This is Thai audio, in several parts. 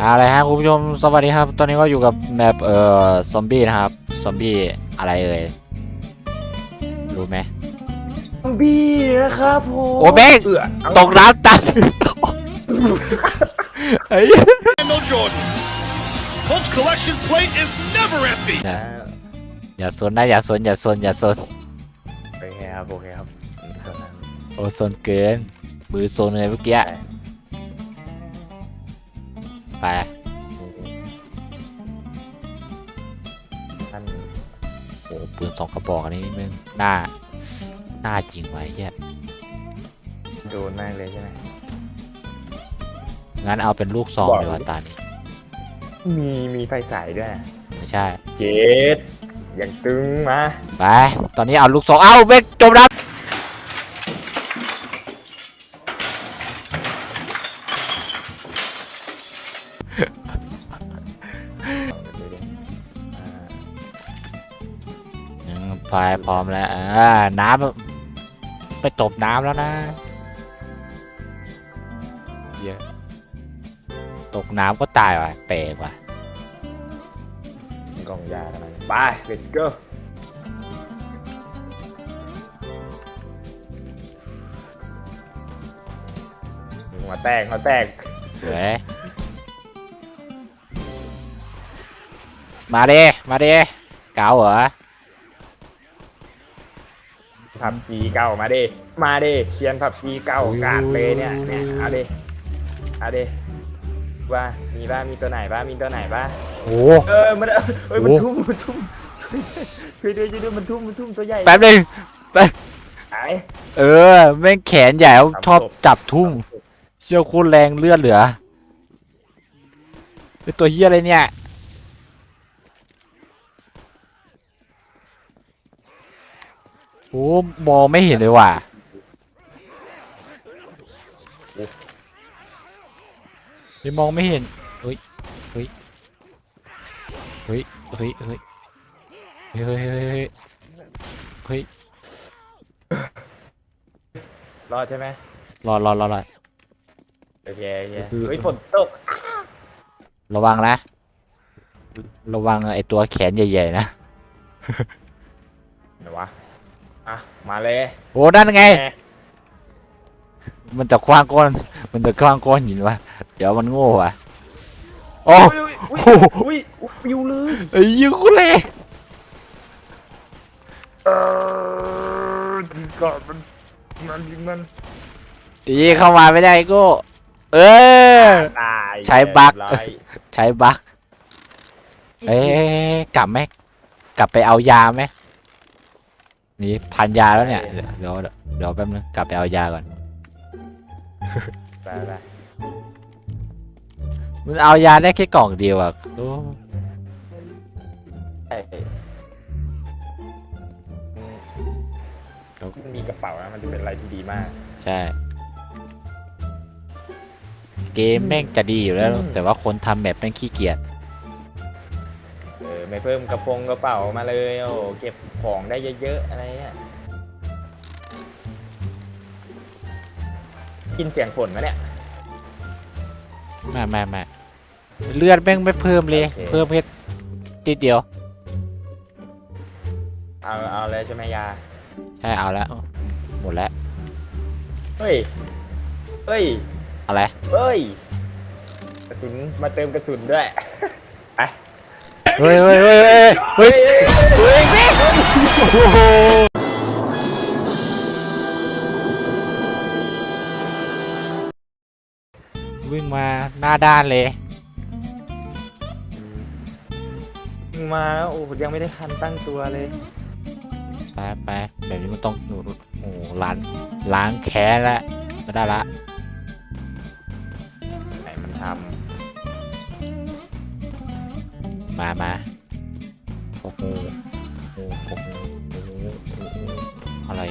อะไรฮะคุณผู้ชมสวัสดีครับ ตอนนี้ก็อยู่กับแมปเอ่อซอมบี้นะครับ ซอมบี้อะไรเอ่ย รู้ไหมซอมบี้นะครับผมโอ้เบ้งเอือเอาตกน้ำตันเฮ้ย Randall Jordan. Colts collection plate is never empty. อย่าอย่าสนนะอย่าสนอย่าสนอย่าสนโอเคครับโอเคครับส่วนนั้นโอ้สนเกินมือโซนเลยเมื่อกี้ ไปท่านโอ้ปืนสองกระบอกอันนี้มึงหน้าหน้าจริงไว้เฮียโดนมากเลยใช่ไหมงั้นเอาเป็นลูกซองบอกดีกว่าตานี้มีมีไฟฉายด้วยไม่ใช่ เจ็ดอย่างตึงมา ไป ตอนนี้เอาลูกซอง เอ้าเบกจมน้ำ พายพร้อมแล้วอ่าน้ำไปตบน้ำแล้วนะเหี้ยตกน้ำก็ตายว่ะแปลกว่ะกล่องยาทำไมไป let's go หัวแตกหัวแตกเว้ยมาดิมาดิเก๋าเหรอ พับจีเก่ามาดิมาดิเขียนพับจีเก่ากาดเลยเนี่ยเนี่ยเอาดิเอาดิว่ามีบ้ามีตัวไหนบ้ามีตัวไหนบ้าโอ้เออมันเออเอ้ยโอ้มันทุ่มมันทุ่มช่วยด้วยช่วยด้วยมันทุ่มมันทุ่มตัวใหญ่แป๊บนึงไอ้เออแม่งแขนใหญ่เขาชอบจับทุ่มเชี่ยวโคูณแรงเลือดเหลือเป็นตัวเฮียอะไรเนี่ย โอ้มองไม่เห็นเลยว่ะไม่มองไม่เห็นเฮ้ยเฮ้ยเฮ้ยเฮ้ยเฮ้ยเฮ้ยเฮ้ยเฮ้ยเฮ้ยรอดใช่ไหมรอรอรอรอโอเคโอเคคือเฮ้ยฝนตกระวังนะ ระวังไอตัวแขนใหญ่ๆนะไหนวะ อะ มาเลยโอ้นั่นไงแหมมันจะคว้างก้อน มันจะคว้างก้อนหินวะ เดี๋ยวมันโง่วะโอ้อุ้ยอุ้ยโหอุ้ยอุ้ยปิวเลยไอ้ยี่คุเล่เออก่อนมันมันยิงมันยี่เข้ามาไม่ได้ไอ้โก็เออตายใช้บั๊กเรียร้อยใช้บั๊กเอ๊ะกลับไหมกลับไปเอายาไหม นี่พันยาแล้วเนี่ย เดี๋ยวเดี๋ยวเดี๋ยวแป๊บนึงกลับไปเอายาก่อน ไปไปมันเอายาได้แค่กล่องเดียวอะโอ้เอ้ยมันมีกระเป๋านะมันจะเป็นอะไรที่ดีมาก ใช่ เกมแม่งจะดีอยู่แล้วอืมแต่ว่าคนทำแบบแม่งขี้เกียจเออ ไม่เพิ่มกระโปรงกระเป๋ามาเลยโอ้โหเก็บของได้เยอะๆอะไรเงี้ยกินเสียงฝนไหมเนี่ยไม่ไม่ไม่เลือดแม่งไม่เพิ่มเลย โอเค เพิ่มแค่ทีเดียว เอาเอาเลยใช่ไหมยา ใช่เอาแล้วหมดแล้วเฮ้ย เฮ้ยอะไร เฮ้ย กระสุนมาเติมกระสุนด้วยไป เฮ้ยเฮ้ยเฮ้ยเฮ้ยโอ้โหวิ่งมาหน้าด้านเลยมาแล้วโอ้โหยังไม่ได้ทันตั้งตัวเลย ไปไปแบบนี้มันต้องโอ้โหล้างล้างแค้นแล้วไม่ได้ละ มามาโอ้โหโอ้โหอะไร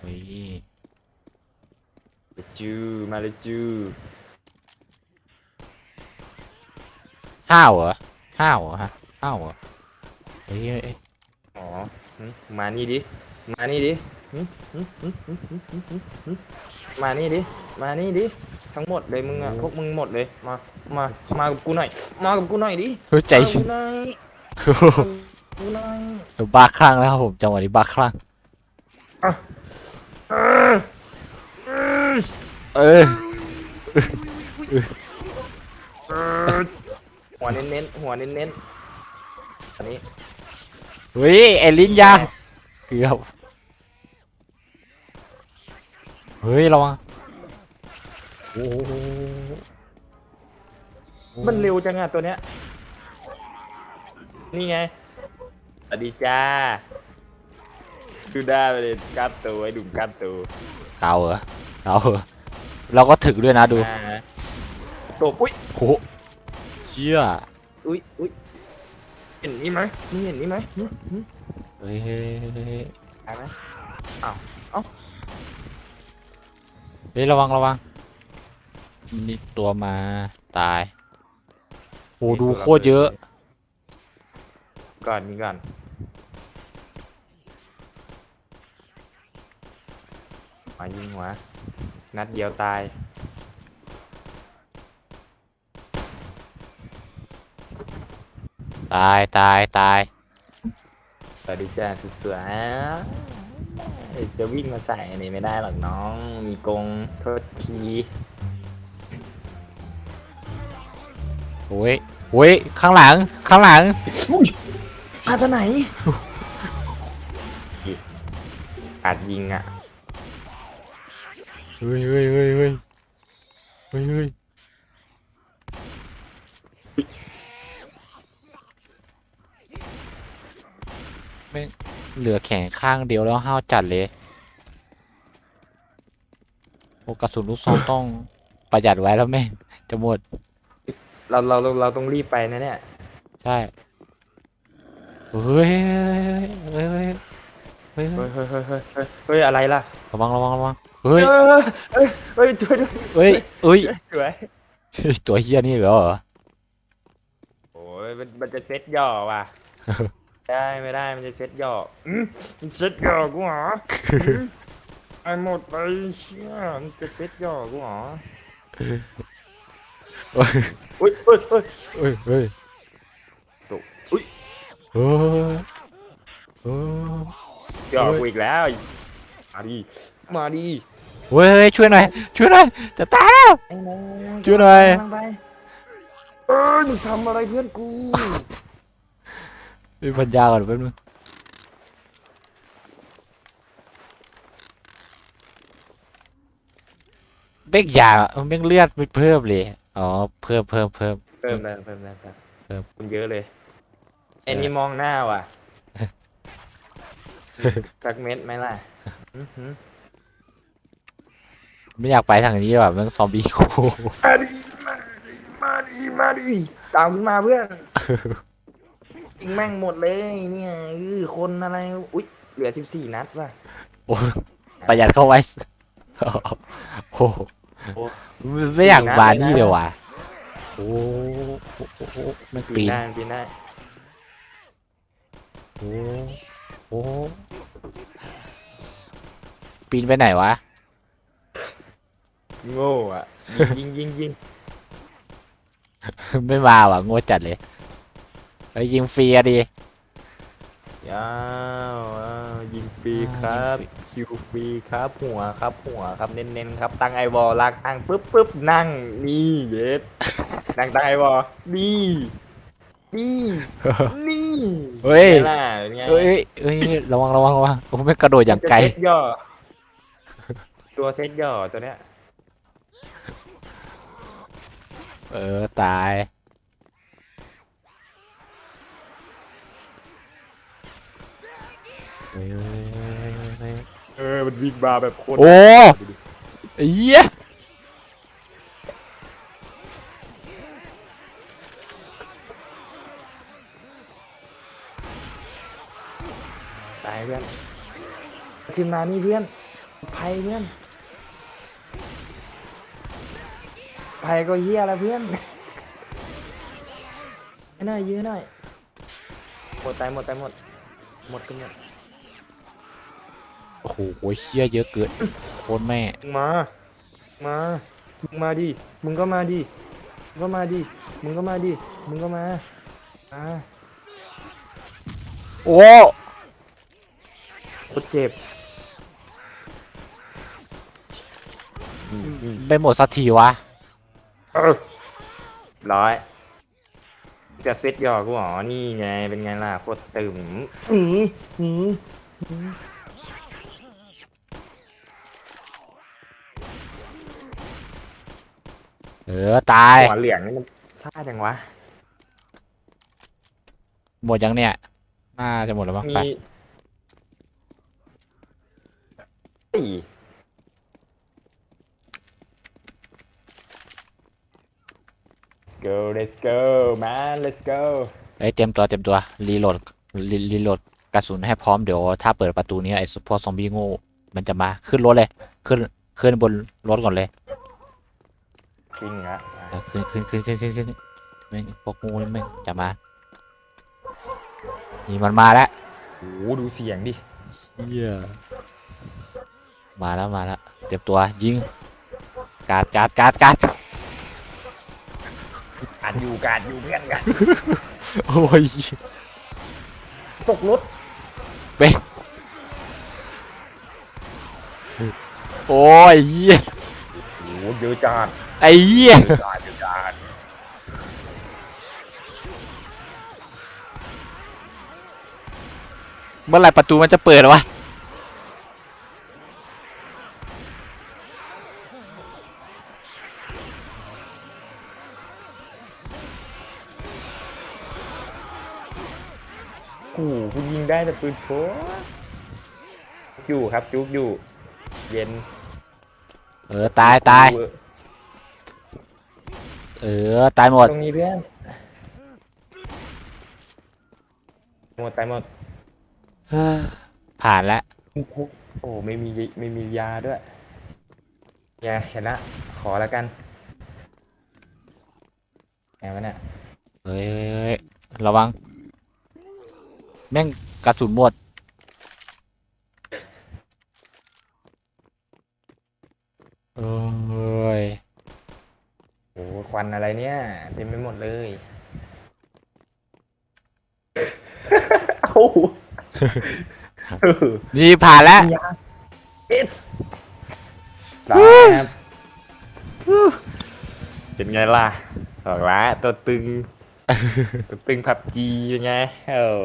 เฮ้ยมายจื้อมาเลจื้อห้าวเหรอห้าวเหรอฮะห้าวเหรอเฮ้ยเอ้ยอ๋อมานี่ดิ มานี่ดิมานี่ดิ มานี่ดิ ทั้งหมดเลยมึงอะพวกมึงหมดเลยมามามากับกูหน่อย มากับกูหน่อยดิเฮ้ยใจมากับชื้กูนหน่อยกูหน่อยบ้าคลั่งแล้วครับผมจังหวะนี้บ้าคลั่งเออเออเออหัวเน้นๆหัวเน้นๆอันนี้เฮ้ยไอ้ลิ้นยาเกือบเฮ้ยระวัง โอ้โหมันเร็วจังอะตัวเนี้ย นี่ไงสวัสดีจ้าดูได้ไปเลยกล้ามตัวไอ้ดุมกล้ามตัวเก่าเหรอเก่าเหรอเราก็ถึกด้วยนะดูอ่าตัวอุ้ย โหเชี่ยอุ้ยอุ้ยเห็นนี่ไหมมึงเห็นนี่ไหมหึหึเฮ้ยเฮ้ยเฮ้ยตายไหมเฮ้ยระวังระวัง นี่ตัวมาตาย โอ้ดูโคตรเยอะ ก่อนนี่ก่อน มายิงหัว นัดเดียวตาย ตายตายตายสวัสดีจ้าสุดสวยจะวิ่งมาใส่อันนี้ไม่ได้หรอกน้อง มีกรงโทษที โอ้ยโอ้ยข้างหลัง ข้างหลัง มาจากไหน อาจยิงอะ เฮ้ยเฮ้ยเฮ้ยเฮ้ยเฮ้ยเฮ้ยแม่งเหลือแขนข้างเดียวแล้วห้าวจัดเลยโอกระสุนลูกซองต้องประหยัดไว้แล้วแม่งจะหมด เราเราเราเราต้องรีบไปนะเนี่ย ใช่เฮ้ยเฮ้ยเฮ้ยเฮ้ยเฮ้ยเฮ้ยเฮ้ยเฮ้ยเฮ้ยเฮ้ยเฮ้ยอะไรล่ะระวังระวังระวังเฮ้ยเฮ้ยเฮ้ยเฮ้ยช่วยด้วยเฮ้ยเฮ้ยสวยตัวเฮียนี่เหรอโอ้ยมันมันจะเซ็ตย่อว่ะ ได้ไม่ได้มันจะเซ็ตย่ออืมมันเซ็ตย่อกูเหรออืมไอ้หมดไปเชี่ยมันจะเซ็ตย่อกูเหรอเฮ้ย อุ้ยอุ้ยอุ้ยเฮ้ยเฮ้ยตกอุ้ยเฮ้ยเฮ้ยย่อกูอีกแล้วมาดิมาดิเฮ้ยช่วยหน่อยช่วยหน่อยจะตายแล้วไอ้นายช่วยหน่อยกำลังไปเอ้ยมึงทำอะไรเพื่อนกูมีปัญญาก่อนแป๊บนึงเบกยาเบกเลือดไม่เพิ่มเลย อ๋อ เพิ่มเพิ่มเพิ่ม เพิ่มแล้วเพิ่มแล้วครับเพิ่มคุณเยอะเลยไอ้นี่มองหน้าว่ะสักเม็ดไหมล่ะอื้อหือไม่อยากไปทางนี้แบบมันซอมบี้กู มาดิมาดิมาดิมาดิตามขึ้นมาเพื่อนยิงแม่งหมดเลยเนี่ยอือคนอะไรอุ้ยเหลือสิบสี่นัดว่ะโอ้ประหยัดเข้าไว้ โอ้โห โอ้ ไม่อยากสี่นัดมาเลยนะนี่เลยว่ะโอ้โหโอ้โหมันปีปีนนได้ปีนได้โอ้โหปีนไปไหนวะ โง่อะยิงยิงยิงไม่มาว่ะโง่จัดเลยไปยิงฟรีอะดิยาวอ้าวยิงฟ รีครับคิวฟรีครับหัวครับหัวครับเน้นๆครับตั้งไอวอลลากตั้งปุ๊บปุ๊บนั่งนี่เย็ดนั่งตั้งไอวอลนี่นี่นี่เฮ้ยไงล่ะเป็นไงเอ้ยเอ้ยระวังระวังระวังโอ้ไม่กระโดดอย่างไกลจะเซ็ตย่อตัวเซ็ตย่อตัวเนี้ยเออตาย วิ่งมาแบบโคตรโอ้ไอ้เหี้ยตายเพื่อน ขึ้นมานี่เพื่อนภัยเพื่อนภัยก็เฮียแล้วเพื่อนเยอะหน่อยเยอะหน่อยหมดตายหมดตายหมด หมดกันหมดโอ้โหเชี่ยเยอะเกินโคตรแม่มา มา มึงมาดิ มึงก็มาดิ มึงก็มาดิ มึงก็มาดิ มึงก็มาอ่าโอ้โคตรเจ็บอืมอืมไม่หมดสักทีวะ เออร้อยจะเซ็ตหยอกกูหรอนี่ไง เป็นไงล่ะโคตรตึมอืมอืม เออตาย หัวเหลืองนี่มันซ่าจังวะ หมดยังเนี่ย น่าจะหมดแล้วมั้งมีไปสี่ let's go let's go man let's go เอ้ยเตรียมตัวเตรียมตัว รีโหลดรีรีโหลดกระสุนให้พร้อมเดี๋ยวถ้าเปิดประตูนี้ไอ้พวกซอมบี้โง่มันจะมาขึ้นรถเลย ขึ้นขึ้นบนรถก่อนเลย จริงอะเออขึ้นขึ้นขึ้นขึ้นขึ้นขึ้นแม่งพวกงูนี่แม่งจะมา นี่มันมาแล้วโอ้โหดูเสียงดิเฮียมาแล้วมาแล้วเตรียมตัวยิงการดการดการดการดการอยู่การอยู่เพื่อนกันโอ้ยตกรถโอ้ยเหี้ยโอ้โหเยอะจัด ไอ้เหี้ยเยอะจัดเยอะจัดเมื่อไหร่ประตูมันจะเปิดวะโอ้โหคุณยิงได้แต่ปืนโผอยู่ครับจุกอยู่ เย็น เออ ตายตายเวอร์ เออ ตายหมด ตรงนี้เพื่อนหมดตายหมดผ่านแล้ว โอ้ไม่มีไม่มียาด้วยยาเห็นละขอแล้วกันแอบวะเนี่ยเฮ้ยเฮ้ยเฮ้ยระวัง แม่งกระสุนหมดเอ้ยโอ้ ควันอะไรเนี่ยเต็มไปหมดเลยเอ้านี่ผ่านแล้วยา it's ได้ครับเป็นไงล่ะบอกแล้วตัวตึง ตัวตึงพับจีเป็นไงเออ